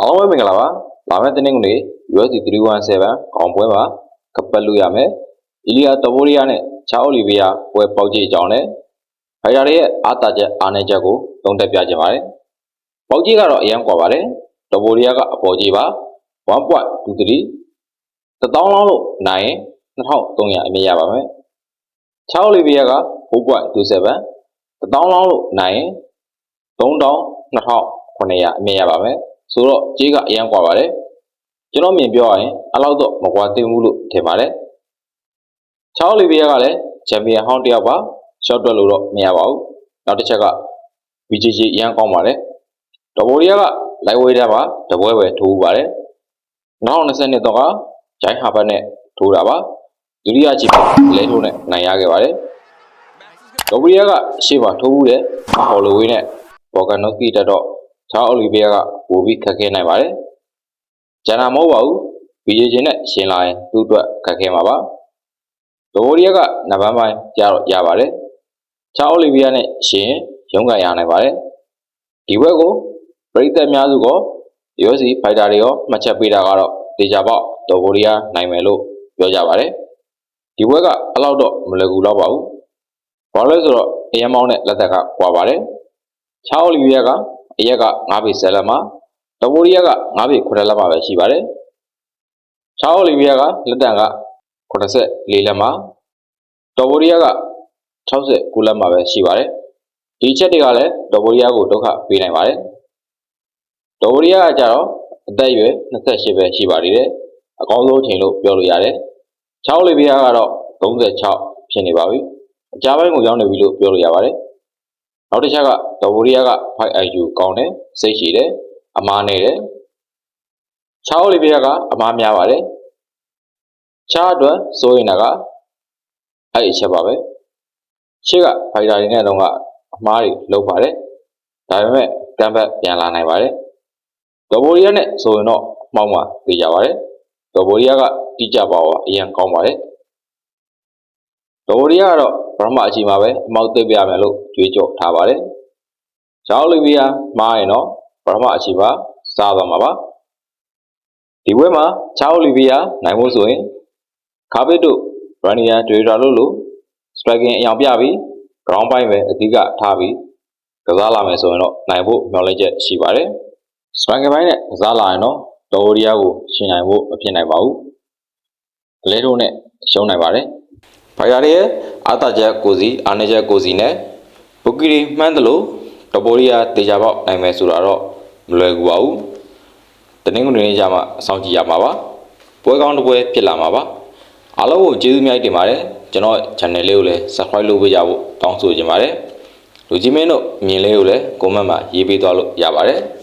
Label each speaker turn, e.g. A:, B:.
A: အားလုံးပဲမင်္ဂလာပါ။လာမယ့်တင်းငွေ USD 317ခေါင်းပွဲမှာကပတ်လို့ရမယ်။အီလီယာတော်ဘိုရီယာနဲ့ချာအိုလီဗီယာပွဲပေါက်ကြည့်အကြောင်းနဲ့ဖိုင်တာတွေရဲ့အားတာချက်အားနည်းချက်ကိုသုံးသပ်ပြခြင်းပါတယ်။ပေါက်ကြည့်ကတော့အရန်ကွာပါတယ်။တော်ဘိုရီယာကအပေါ်ကြီးပါ1.23တပေါင်းလောင်းလို့နိုင်ရင်2300အမြင်ရပါမယ်။ချာအိုလီဗီယာက9.27တပေါင်းလောင်းလို့နိုင်ရင်3200အမြင်ရပါမယ်။ ဆိုတော့ကြေးကအရန်กว่าပါတယ်။ကျွန်တော်မြင်ပြောရရင်အဲ့လောက်တော့မကွာသင့်ဘူးလို့ထင်ပါတယ်။ချာအိုလီဗီယာကလည်းချန်ပီယံဟောင်းတစ်ယောက်ပါ။ short တွက်လို့တော့မရပါဘူး။နောက်တစ်ချက်က BJJ အရန်ကောင်းပါတယ်။ဒဘိုရီယာက light weight ထဲမှာတပွဲပဲထိုးဦးပါတယ်။2022တော့ကဂျိုင်းဟာဘတ်နဲ့ထိုးတာပါ။ဒုတိယချီပါလဲထိုးနဲ့နိုင်ရခဲ့ပါတယ်။ဒဘိုရီယာကရှေ့မှာထိုးဦးတယ်။ဟော်လိုဝေးနဲ့ဘော်ဂန်နိုစကီတက်တော့ ချာအိုလီဗီယာကပိုပြီးခက်ခဲနိုင်ပါတယ်။ဂျန်နာမဟုတ်ပါဘူး။ BJJ နဲ့ရှင်လာရင်သူ့အတွက်ခက်ခဲမှာပါ။ဒဘိုရီယာကနဗန်းပိုင်းကြာတော့ရပါတယ်။ချာအိုလီဗီယာနဲ့ရှင်ရုံးကန်ရနိုင်ပါတယ်။ဒီဘက်ကိုပရိသတ်များစုက UFC fighter တွေရောမှတ်ချက်ပေးတာကတော့တေချာပေါက်ဒေါ်ဘိုရီးယားနိုင်မယ်လို့ပြောကြပါတယ်။ဒီဘက်ကအလောက်တော့မလွယ်ကူတော့ပါဘူး။ဘာလို့လဲဆိုတော့အရန်မောင်းတဲ့လက်သက်ကကွာပါတယ်။ချာအိုလီဗီယာက အရက်က9ပေ10လက်မှာဒေါ်ဘိုရီးယားက9ပေ9လက်မှာပဲရှိပါတယ်။ချာအိုလီဗီယာကလက်တန်က84လက်မှာဒေါ်ဘိုရီးယားက69လက်မှာပဲရှိပါတယ်။ဒီချက်တွေကလည်းဒေါ်ဘိုရီးယားကိုဒုက္ခပေးနိုင်ပါတယ်။ဒေါ်ဘိုရီးယားကကြတော့အသက်အရွယ်28ပဲရှိပါသေးတယ်။အကောင်းဆုံးချိန်လို့ပြောလို့ရတယ်။ချာအိုလီဗီယာကတော့36ဖြစ်နေပါပြီ။အကြပိုင်းကိုရောက်နေပြီလို့ပြောလို့ရပါတယ်။ နောက်တစ်ချက်ကဒေါ်ဘိုရီးယားက 5IQ ကောင်းတယ်စိတ်ရှိတယ်အမားနေတယ်။ချာအိုလီဗီယာကအမားများပါတယ်။ချာအတွက်စိုးရင်ကအဲ့ဒီချက်ပါပဲ။ရှေ့ကဖိုင်တာတွေနဲ့တော့ကအမားတွေလောက်ပါတယ်။ဒါပေမဲ့ကမ်ဘတ်ပြန်လာနိုင်ပါတယ်။ဒေါ်ဘိုရီးယားနဲ့ဆိုရင်တော့မှောက်မှသိကြပါတယ်။ဒေါ်ဘိုရီးယားကတိကျပါဝါအရင်ကောင်းပါတယ်။ဒေါ်ဘိုရီးယားကတော့ပထမအချိန်မှာပဲအမောက်သိပ်ပြရမယ်လို့ ကြွေးကြော်ထားပါတယ်။ဂျောင်းလီဗီယာမားရင်တော့ပထမအချိန်ပါစားသွားမှာပါ။ဒီဘွဲမှာချာအိုလီဗီယာနိုင်ဖို့ဆိုရင်ခါပစ်တို့ရန်နီယာဒွေတာလို့လို့ striking အယောင်ပြပြီး ground point ပဲအဓိကထားပြီးကစားလာမယ်ဆိုရင်တော့နိုင်ဖို့မျှော်လင့်ချက်ရှိပါတယ်။ striking ပိုင်းနဲ့ကစားလာရင်တော့ဒေါ်ရီယာကိုရှင်နိုင်ဖို့မဖြစ်နိုင်ပါဘူး။အလဲထိုးနဲ့ရှုံးနိုင်ပါတယ်။ဖိုင်ယာရဲ့အာတာချက်ကိုစီအာနေချက်ကိုစီနဲ့ ဘူကီရီမှန်းတယ်လို့ဒေါ်ဘိုရီယာတေချာပေါက်နိုင်မယ်ဆိုတာတော့မလွယ်ကူပါဘူး။တနင်္ဂနွေနေ့ကျမှအဆောင်ကြည့်ရမှာပါ။ပွဲကောင်းတစ်ပွဲဖြစ်လာမှာပါ။အားလုံးကိုကျေးဇူးများတင်ပါတယ်။ကျွန်တော် channel လေးကိုလည်း subscribe လုပ်ပေးကြဖို့တောင်းဆိုချင်ပါတယ်။လူကြီးမင်းတို့မြင်လေးကိုလည်း comment မှာရေးပေးသွားလို့ရပါတယ်။